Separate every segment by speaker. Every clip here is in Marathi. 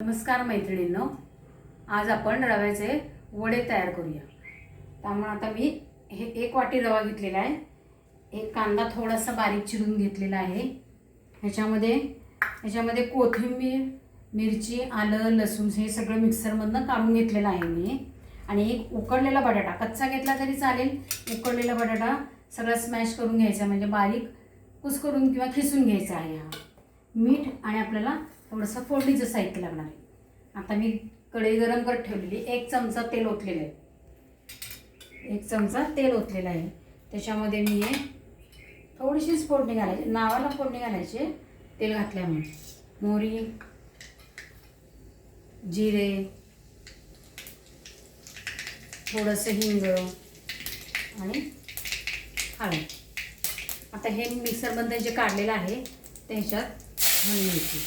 Speaker 1: नमस्कार मैत्रिणींनो. आज आपण रव्याचे वडे तयार करूया. त्यामुळे आता मी हे एक वाटी रवा घेतलेला आहे. एक कांदा थोडासा बारीक चिरून घेतलेला आहे. ह्याच्यामध्ये ह्याच्यामध्ये कोथिंबीर मिरची आलं लसूण हे सगळं मिक्सरमधनं काढून घेतलेलं आहे मी. आणि एक उकडलेला बटाटा कच्चा घेतला तरी चालेल. उकडलेला बटाटा सगळा स्मॅश करून घ्यायचा म्हणजे बारीक कुस करून किंवा खिसून घ्यायचा आहे हा. मीठ आणि आपल्याला थोडंसं फोडणीचं साहित्य लागणार आहे. आता मी कढई गरम करत ठेवलेली एक चमचा तेल ओतलेलं आहे. एक चमचा तेल ओतलेलं आहे. त्याच्यामध्ये मी हे थोडीशीच फोडणी घालायची. नावाला फोडणी घालायची. तेल घातल्यामुळे. मोहरी जिरे थोडंसं हिंग आणि हळद. आता हे मिक्सरमधनं जे काढलेलं आहे त्याच्यात ह्याच्यात घालून घ्यायची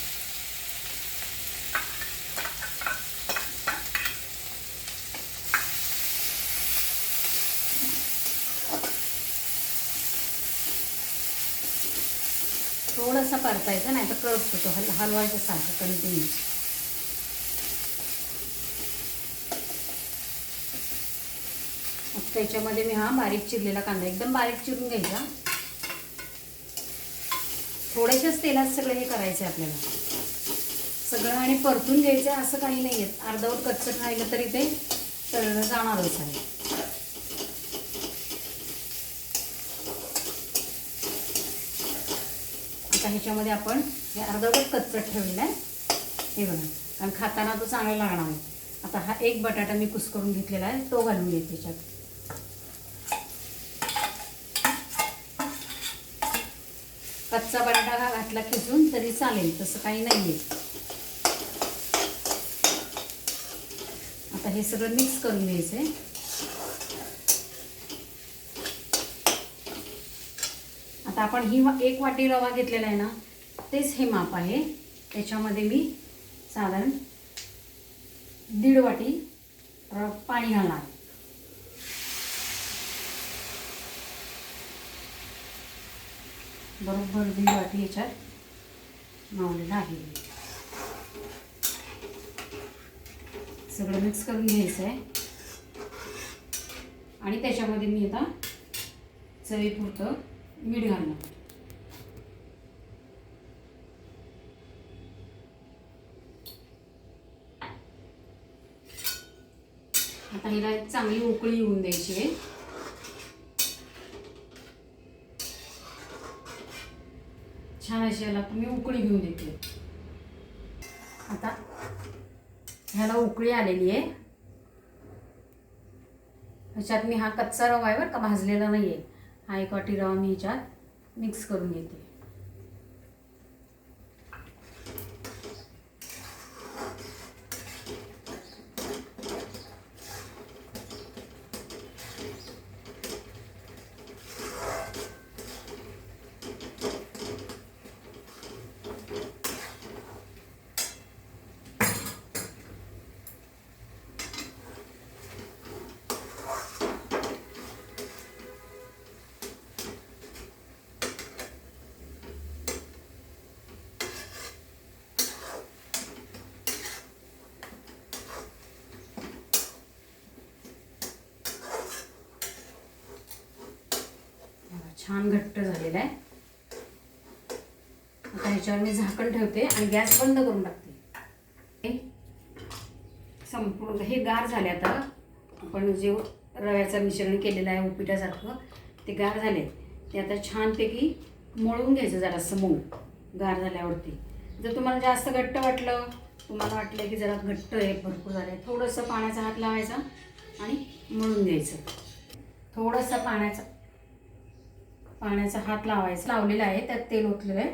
Speaker 1: थोडासा परतायचा नाही तर करपतो होतो हल हलवायचं सारखं कंटिन्यू मग त्याच्यामध्ये मी हा बारीक चिरलेला कांदा एकदम बारीक चिरून घ्यायचा. थोड्याशाच तेलात सगळं हे करायचं आहे आपल्याला. सगळं आणि परतून घ्यायचं असं काही नाही आहे अर्धवट कच्चट राहिलं तरी ते तळलं जाणारच आहे. ह्याच्यामध्ये आपण हे अर्धवट कच्चट ठेवलेलं आहे. हे बघा कारण खाताना तो चांगला लागणार आहे आता हा एक बटाटा मी कुस करून घेतलेला आहे तो घालून घेते त्याच्यात. कच्चा बटाटा हा घातला खिसून तरी चालेल तसं काही नाही आहे आता हे सगळं मिक्स करून घ्यायचं आहे आता आपण ही एक वाटी रवा घेतलेला आहे ना तेच हे माप आहे. त्याच्यामध्ये मी साधारण दीड वाटी र- पाणी घालणार. बरोबर दीड वाटी याच्यात मावलेलं आहे. सगळं मिक्स करून घ्यायचं आहे आणि त्याच्यामध्ये मी आता चवीपुरतं मीठ घालणार आता हिला चांगली उकळी येऊन द्यायची आहे. छान अशी याला मी उकळी घेऊन देते. आता ह्याला उकळी आलेली आहे. ह्याच्यात मी हा कच्चा रवा आहे बरं का भाजलेला नाही आहे हा एक वाटी रवा मी ह्याच्यात मिक्स करून घेते. छान घट्ट झालेला आहे. आता ह्याच्यावर मी झाकण ठेवते आणि गॅस बंद करून टाकते. संपूर्ण हे गार झाले आता. आपण जे रव्याचं मिश्रण केलेलं आहे उपिटासारखं ते गार झाले. ते आता छानपैकी मळून घ्यायचं जरासं मऊ गार झाल्यावरती. जर तुम्हाला जास्त घट्ट वाटलं तुम्हाला वाटलं की जरा घट्ट आहे भरपूर झालं आहे थोडंसं पाण्याचा हात लावायचा आणि मळून घ्यायचं. थोडंसं पाण्याचा पाण्याचा हात लावायचा लावलेला आहे त्यात तेल ओतलेलं आहे.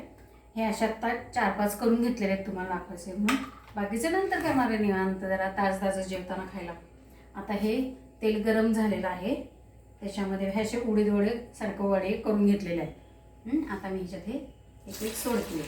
Speaker 1: हे अशा आत्ता चार पाच करून घेतलेले आहेत तुम्हाला दाखवायचे म्हणून. बाकीचं नंतर करणार आहे निवांत जरा ताज ताजं जेवताना खायला. आता हे तेल गरम झालेलं आहे. त्याच्यामध्ये हे असे उडीद वडे सारखं वडे करून घेतलेले आहेत. आता मी ह्याच्यात हे एक एक सोडते.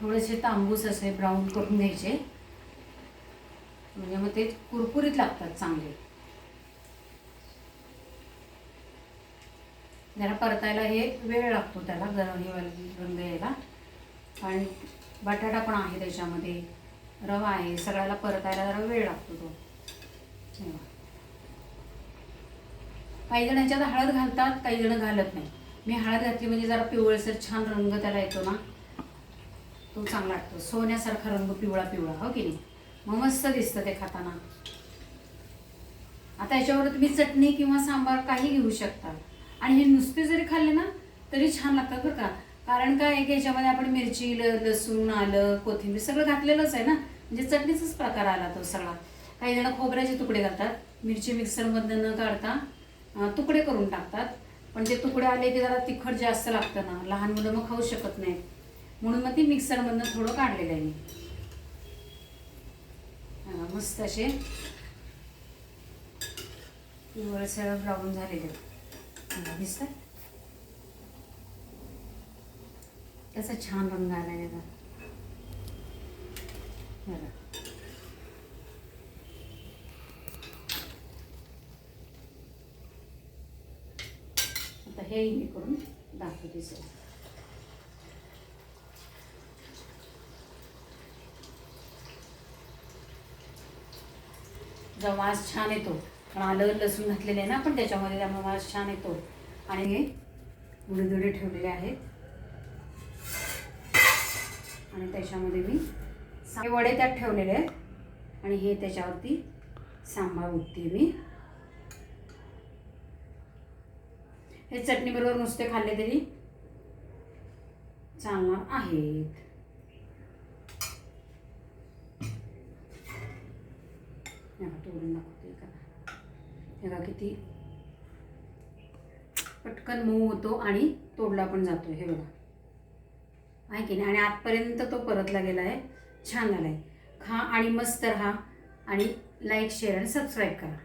Speaker 1: थोडेसे तांबूस असे ब्राऊन करून घ्यायचे. म्हणजे मग ते कुरकुरीत लागतात चांगले. जरा परतायला हे वेळ लागतो त्याला गरम रंग यायला. आणि बटाटा पण आहे त्याच्यामध्ये. रवा आहे सगळ्याला परतायला जरा वेळ लागतो तो. काही जण याच्यात हळद घालतात काही जण घालत नाही. मी हळद घातली म्हणजे जरा पिवळसर छान रंग त्याला येतो ना. तो चांगला वाटतो सोन्यासारखा रंग पिवळा पिवळा हो की नाही? मग मस्त दिसतं ते खाताना. आता याच्यावर तुम्ही चटणी किंवा सांबार काही घेऊ शकता. आणि हे नुसते जरी खाल्ले ना तरी छान लागतात बरं का. कारण काय आहे की याच्यामध्ये आपण मिरची ल- लसूण आलं कोथिंबीर सगळं घातलेलंच आहे ना. म्हणजे चटणीचाच प्रकार आला तो सगळा. काही जण खोबऱ्याचे तुकडे घालतात. मिरची मिक्सरमधनं न काढता तुकडे करून टाकतात. पण ते तुकडे आले की जरा तिखट जास्त लागतं ना. लहान मुलं मग खाऊ शकत नाहीत. म्हणून मग ती मिक्सरमधनं थोडं काढलेलं आहे मी. मस्त असे पिवळसर ब्राऊन झालेले. दिसत दिसतंय? त्याचा छान रंग आलाय बघा. बघा. आता हे मी करून दाखवते सर जो वास छान येतो. आलं लसूण घातलेलं आहे ना पण त्याच्यामध्ये त्यामुळे वास छान येतो. आणि हे उडीदुडे ठेवलेले आहेत. आणि त्याच्यामध्ये मी सा- हे वडे त्यात ठेवलेले आहेत. आणि हे त्याच्यावरती सांबार उठते मी. हे चटणीबरोबर नुसते खाल्ले तरी चालणार आहेत हे बघा, तोडून दाखवते का हे बघा किती पटकन मऊ होतो आणि तोडला पण जातो हे बघा. आहे की नाही? आणि आतपर्यंत तो परतला गेला आहे. छान झाला आहे खा आणि मस्त राहा आणि लाईक शेअर आणि सबस्क्राईब करा.